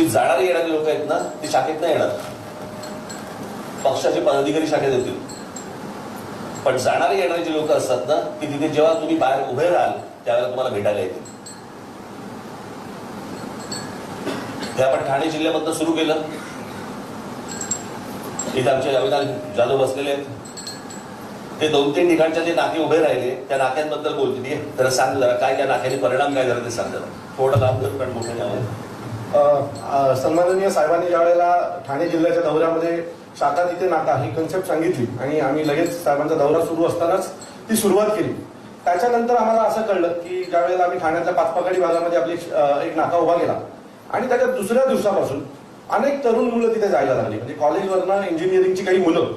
जी जाणारी येणारी लोक आहेत ना ती शाखेत नाही येणार. पक्षाचे पदाधिकारी शाखेत येतील. पण जाणारी येणारी जी लोक असतात ना ती तिथे जेव्हा तुम्ही बाहेर उभे राहाल त्यावेळेला तुम्हाला भेटायला येतील. हे आपण ठाणे जिल्ह्यामधनं सुरू केलं. इथे आमचे अविनाश जाधव बसलेले आहेत. ते दोन तीन ठिकाणच्या जे नाके उभे राहिले त्या नाक्यांबद्दल बोलतील. जरा सांग जरा काय त्या नाक्याने परिणाम काय झाला ते सांग जरा. थोडं लांब कर पण मोठं नाही. सन्माननीय साहेबांनी ज्या वेळेला ठाणे जिल्ह्याच्या दौऱ्यामध्ये शाखा तिथे नाका ही कन्सेप्ट सांगितली आणि आम्ही लगेच साहेबांचा दौरा सुरू असतानाच ती सुरुवात केली. त्याच्यानंतर आम्हाला असं कळलं की ज्या वेळेला आम्ही ठाण्याच्या पाचपाकडी भागामध्ये आपली एक नाका उभा केला आणि त्याच्या दुसऱ्या दिवसापासून अनेक तरुण मुलं तिथे जायला लागली. म्हणजे कॉलेजवरनं इंजिनिअरिंगची काही मुलं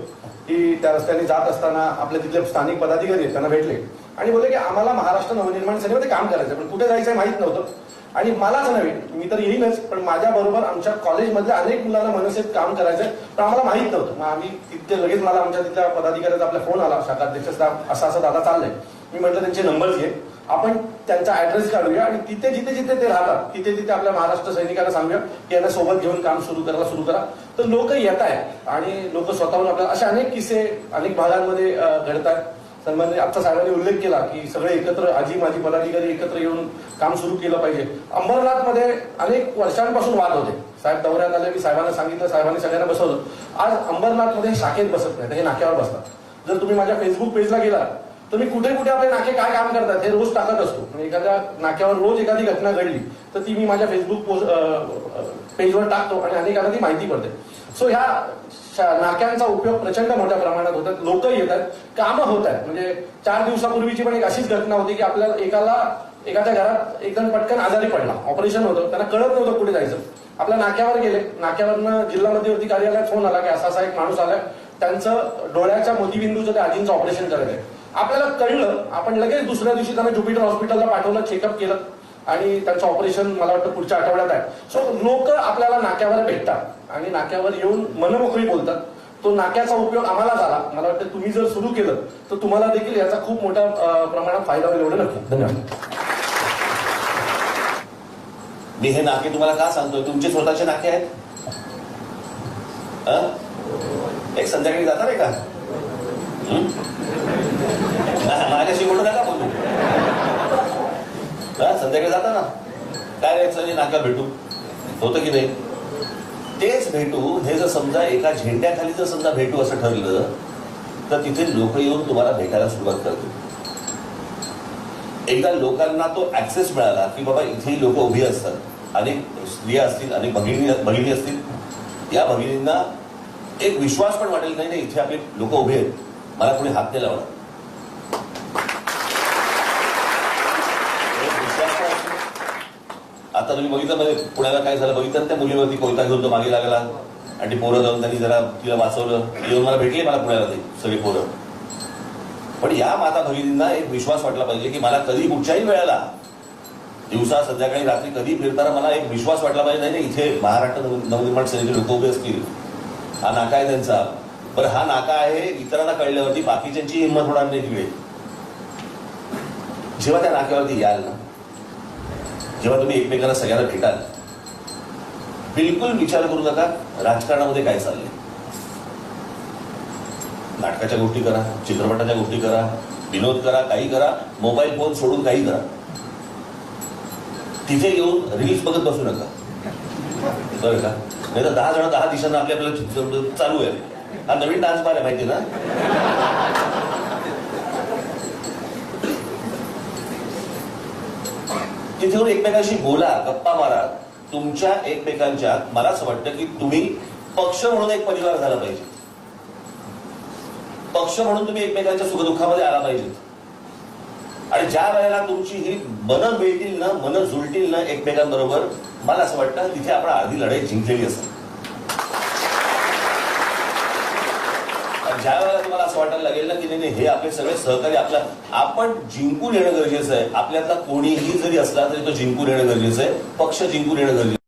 की त्या रस्त्याने जात असताना आपल्या तिथले स्थानिक पदाधिकारी आहेत त्यांना भेटले. आणि बोलले की आम्हाला महाराष्ट्र नवनिर्माण सेनेमध्ये काम करायचं पण कुठे जायचं माहीत नव्हतं. आणि मलाच नव्हे मी तर येईनच पण माझ्या बरोबर आमच्या कॉलेजमधल्या अनेक मुलांना मनसेत काम करायचंय पण आम्हाला माहीत नव्हतं. मग आम्ही तिथे लगेच मला आमच्या तिथल्या पदाधिकाऱ्याचा आपला फोन आला शाखाध्यक्ष साहेब असं असं दादा चाललंय. मी म्हटलं त्यांचे नंबर्स घे. आपण त्यांचा ऍड्रेस काढूया आणि तिथे जिथे जिथे ते राहतात तिथे तिथे आपल्या महाराष्ट्र सैनिकांना सांगूया की यांना सोबत घेऊन काम सुरू करायला सुरू करा. तर लोक येत आहेत आणि लोक स्वतःहून आपल्याला असे अनेक किस्से अनेक भागांमध्ये घडत आहेत सन्मान्य आता साहेबांनी उल्लेख केला की सगळे एकत्र आजी माजी पदाधिकारी एकत्र येऊन काम सुरू केलं पाहिजे. अंबरनाथमध्ये अनेक वर्षांपासून वाद होते. साहेब दौऱ्यात आले मी साहेबांना सांगितलं साहेबांनी सगळ्यांना बसवलं. आज अंबरनाथमध्ये शाखेत बसत नाही हे नाक्यावर बसतात. जर तुम्ही माझ्या फेसबुक पेजला गेला तर मी कुठे कुठे आपले नाके काय काम करतात हे रोज टाकत असतो. म्हणजे एखाद्या नाक्यावर रोज एखादी घटना घडली तर ती मी माझ्या फेसबुक पोस्ट पेजवर टाकतो आणि अनेकांना ती माहिती पडते. सो ह्या शा- नाक्यांचा उपयोग प्रचंड मोठ्या प्रमाणात होतात. लोक येत आहेत कामं होत आहेत. म्हणजे चार दिवसापूर्वीची पण एक अशीच घटना होती की आपल्याला एकाला एखाद्या घरात एकदम पटकन आजारी पडला. ऑपरेशन होतं. त्यांना कळत नव्हतं कुठे जायचं. आपल्या नाक्यावर गेले. नाक्यावरनं जिल्हा मध्यवर्ती कार्यालयात फोन आला की असा असा एक माणूस आलाय त्यांचं डोळ्याच्या मोतीबिंदूचं त्या आजींचं ऑपरेशन करायचंय आपल्याला कळलं आपण लगेच दुसऱ्या दिवशी त्यांना ज्युपिटर हॉस्पिटलला पाठवलं चेकअप केलं आणि त्यांचं ऑपरेशन मला वाटतं पुढच्या आठवड्यात आहे. सो लोक आपल्याला नाक्यावर भेटतात आणि नाक्यावर येऊन मनमोकळी बोलतात. तो नाक्याचा उपयोग आम्हाला झाला. मला वाटतं तुम्ही जर सुरू केलं तर तुम्हाला देखील याचा खूप मोठ्या प्रमाणात फायदा होईल एवढं नक्की. धन्यवाद. मी हे नाके तुम्हाला का सांगतोय? तुमचे स्वतःचे नाके आहेत? एक संध्याकाळी जाता रे का हं? मा- माझ्याशी बोलू नका बोलू हा संध्याकाळी जाता ना काय नाका भेटू. होतं की नाही? तेच भेटू. हे जर समजा एका झेंड्याखाली जर समजा भेटू असं ठरलं तर तिथे लोक येऊन तुम्हाला भेटायला सुरुवात करतील. एकदा लोकांना तो ऍक्सेस मिळाला की बाबा इथे लोक उभी असतात. अनेक स्त्रिया असतील अनेक भगिनी भगिनी असतील. या भगिनींना एक विश्वास पण वाटेल नाही नाही इथे आपले लोक उभे आहेत. मला कोणी हात नाही लावणार एक विश्वास पण असतो. आता तुम्ही बघितलं म्हणजे पुण्याला काय झालं? बघितलं त्या मुलीवरती कोयता घेऊन तो मागे लागला. आणि ती पोरं जाऊन त्यांनी जरा तिला वाचवलं. येऊन मला भेटली मला पुण्याला ते सगळी पोरं. पण या माता भगिनींना एक विश्वास वाटला पाहिजे की मला कधी कुठच्याही वेळेला दिवसा संध्याकाळी रात्री कधी फिरताना मला एक विश्वास वाटला पाहिजे नाही इथे महाराष्ट्र नवनिर्माण सेनेचे लोक उभे असतील. हा नाका आहे त्यांचा. पण हा नाका आहे इतरांना कळल्यावरती बाकीच्यांची हिंमत होणार नाही तिकडे. जेव्हा त्या नाक्यावरती याल ना जेव्हा तुम्ही एकमेकांना सगळ्यांना भेटाल बिलकुल विचार करू नका राजकारणामध्ये काय चाललंय. नाटकाच्या गोष्टी करा चित्रपटाच्या गोष्टी करा विनोद करा काही करा मोबाईल फोन सोडून काही करा. तिथे येऊन रील्स बघत बसू नका. बरं का? नाही तर दहा जण दहा दिशांना आपल्या आपल्याला चालू आहे. हा नवीन डान्स बार आहे माहिती ना? तिथे येऊन एकमेकांशी बोला गप्पा मारा. तुमच्या एकमेकांच्या मला असं वाटतं की तुम्ही पक्ष म्हणून एक परिवार झाला पाहिजे. पक्ष म्हणून तुम्ही एकमेकांच्या सुखदुःखामध्ये आला पाहिजे. आणि ज्या वेळेला तुमची ही मनं मिळतील ना मनं जुळतील ना एकमेकांबरोबर मला असं वाटतं तिथे आपण आधी लढाई जिंकलेली असेल. ज्या वेळेला तुम्हाला असं वाटायला लागेल ना की नाही नाही, हे आपले सगळे सहकारी आपल्या आपण जिंकून येणं गरजेचं आहे. आपल्यातला कोणीही जरी असला तरी तो जिंकून येणं गरजेचं आहे. पक्ष जिंकून येणं गरजेचं